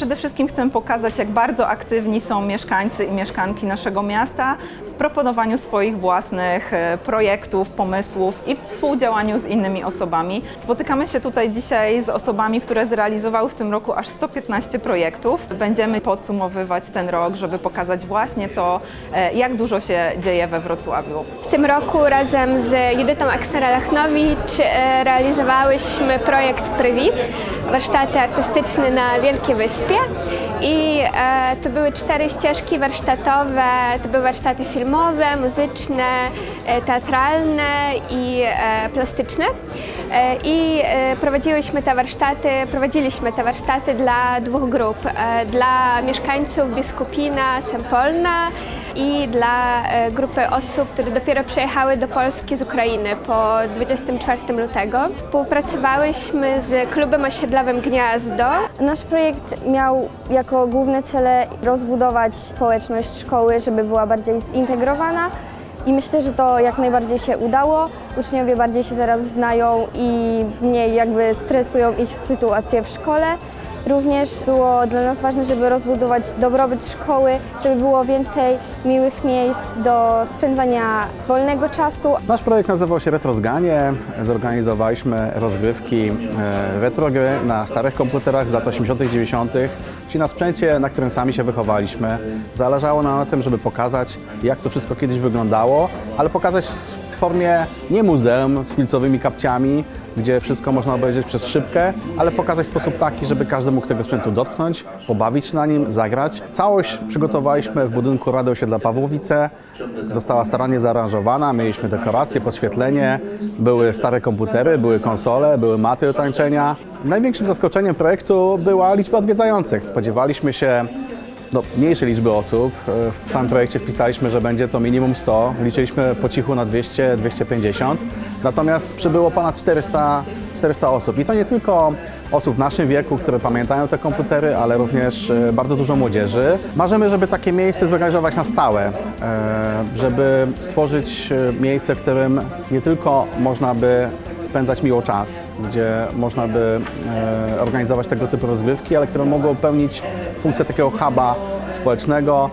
Przede wszystkim chcemy pokazać, jak bardzo aktywni są mieszkańcy i mieszkanki naszego miasta w proponowaniu swoich własnych e, projektów, pomysłów i współdziałaniu z innymi osobami. Spotykamy się tutaj dzisiaj z osobami, które zrealizowały w tym roku aż 115 projektów. Będziemy podsumowywać ten rok, żeby pokazać właśnie to, e, jak dużo się dzieje we Wrocławiu. W tym roku razem z Judytą Aksera-Lachnowicz e, realizowałyśmy projekt Prywit, warsztaty artystyczne na Wielkiej Wyspie i e, to były cztery ścieżki warsztatowe, to były warsztaty filmowe, muzyczne, e, teatralne i e, plastyczne e, i e, prowadziłyśmy te warsztaty, prowadziliśmy te warsztaty dla dwóch grup, e, dla mieszkańców Biskupina, Sempolna i dla e, grupy osób, które dopiero przyjechały do Polski z Ukrainy po 24 lutego. Współpracowałyśmy z klubem osiedlowym Gniazdo. Nasz projekt miał jako główne cele rozbudować społeczność szkoły, żeby była bardziej zintegrowana i myślę, że to jak najbardziej się udało. Uczniowie bardziej się teraz znają i mniej jakby stresują ich sytuacje w szkole. Również było dla nas ważne, żeby rozbudować dobrobyt szkoły, żeby było więcej miłych miejsc do spędzania wolnego czasu, Nasz projekt nazywał się Retrozganie. Zorganizowaliśmy rozgrywki e, retro gry na starych komputerach z lat 80., 90., czyli na sprzęcie, na którym sami się wychowaliśmy. Zależało nam na tym, żeby pokazać, jak to wszystko kiedyś wyglądało, ale pokazać formie nie muzeum z filcowymi kapciami, gdzie wszystko można obejrzeć przez szybkę, ale pokazać w sposób taki, żeby każdy mógł tego sprzętu dotknąć, pobawić na nim, zagrać. Całość przygotowaliśmy w budynku Rady Osiedla Pawłowice. Została starannie zaaranżowana, mieliśmy dekoracje, podświetlenie, były stare komputery, były konsole, były maty do tańczenia. Największym zaskoczeniem projektu była liczba odwiedzających. Spodziewaliśmy się no, mniejszej liczby osób. E, W samym projekcie wpisaliśmy, że będzie to minimum 100. Liczyliśmy po cichu na 200-250. Natomiast przybyło ponad 400, 400 osób. I to nie tylko osób w naszym wieku, które pamiętają te komputery, ale również e, bardzo dużo młodzieży. Marzymy, żeby takie miejsce zorganizować na stałe, e, żeby stworzyć miejsce, w którym nie tylko można by spędzać miło czas, gdzie można by organizować tego typu rozgrywki, ale które mogą pełnić funkcję takiego huba społecznego,